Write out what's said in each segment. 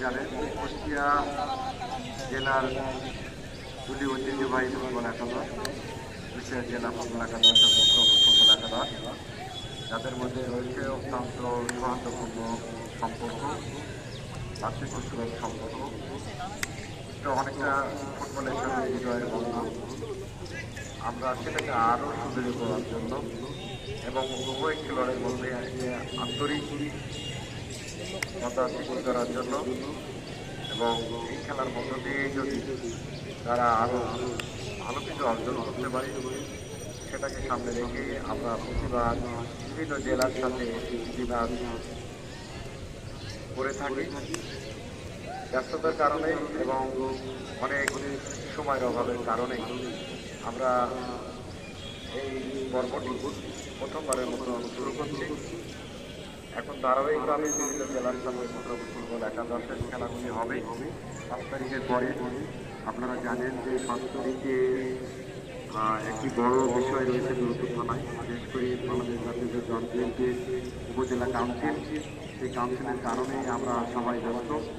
জানেন কুষ্টিয়া জেলার দুটি ঐতিহ্যবাহী ফুটবল একাদশ কুষ্টিয়া জেলা ফুটবল একাদশ ও পৌর ফুটবল একাদশ যাদের মধ্যে রয়েছে অত্যন্ত সৌহার্দ্যপূর্ণ সম্পর্ক ভাতৃপ্রসুলভ সম্পর্ক। তো অনেকটা ফুটবলের সঙ্গে হৃদয়ের বন্ধন। আমরা সেটাকে আরও সুদৃঢ় করার জন্য এবং উভয় খেলোয়াড়ের মধ্যে আন্তরিক কথা সৃষ্টি করার জন্য এবং এই খেলার মধ্য দিয়ে যদি তারা আরও ভালো কিছু অর্জন করতে পারে, সেটাকে সামনে রেখে আমরা প্রতিবার বিভিন্ন জেলার সাথে বিভাগ করে থাকি। ব্যস্ততার কারণে এবং অনেক সময়ের অভাবের কারণে আমরা এই পর্বটি প্রথমবারের মতো শুরু করছি। এখন ধারাবাহিক ধারাবাহিকভাবে বিভিন্ন জেলার সাথে মোটামুটি ফুটবল একাদশের খেলাগুলি হবে পাঁচ তারিখের পরে আপনারা জানেন যে পাঁচ তারিখে একটি বড় বিষয় রয়েছে দূরত্ব থানায় বিশেষ করে আমাদের জাতীয় যে উপজেলা কাউন্সিল সেই কাউন্সিলের কারণেই আমরা সবাই ব্যস্ত।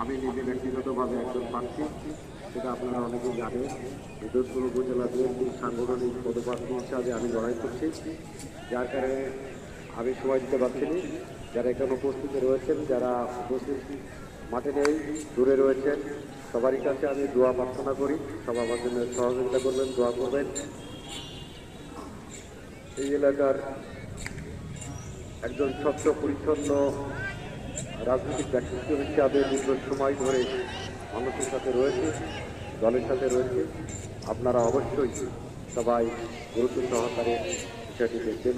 আমি নিজে ব্যক্তিগতভাবে একজন প্রার্থী, সেটা আপনারা অনেকেই জানেন। বিদ্যুৎপুর উপজেলা বিএনপির সাংগঠনিক পদপ্রার্থী হিসাবে আমি লড়াই করছি। যার কারণে আমি সময় দিতে পারছি যারা এখানে উপস্থিত রয়েছেন, যারা উপস্থিত মাঠে নেই, দূরে রয়েছেন, সবারই কাছে আমি দোয়া প্রার্থনা করি। সব আমার জন্য সহযোগিতা করবেন, দোয়া করবেন। এই এলাকার একজন স্বচ্ছ, পরিচ্ছন্ন রাজনৈতিক ব্যক্তিত্ব হিসাবে দীর্ঘ সময় ধরে মানুষের সাথে রয়েছে, দলের সাথে রয়েছে। আপনারা অবশ্যই সবাই গুরুত্ব সহকারে বিষয়টি দেখবেন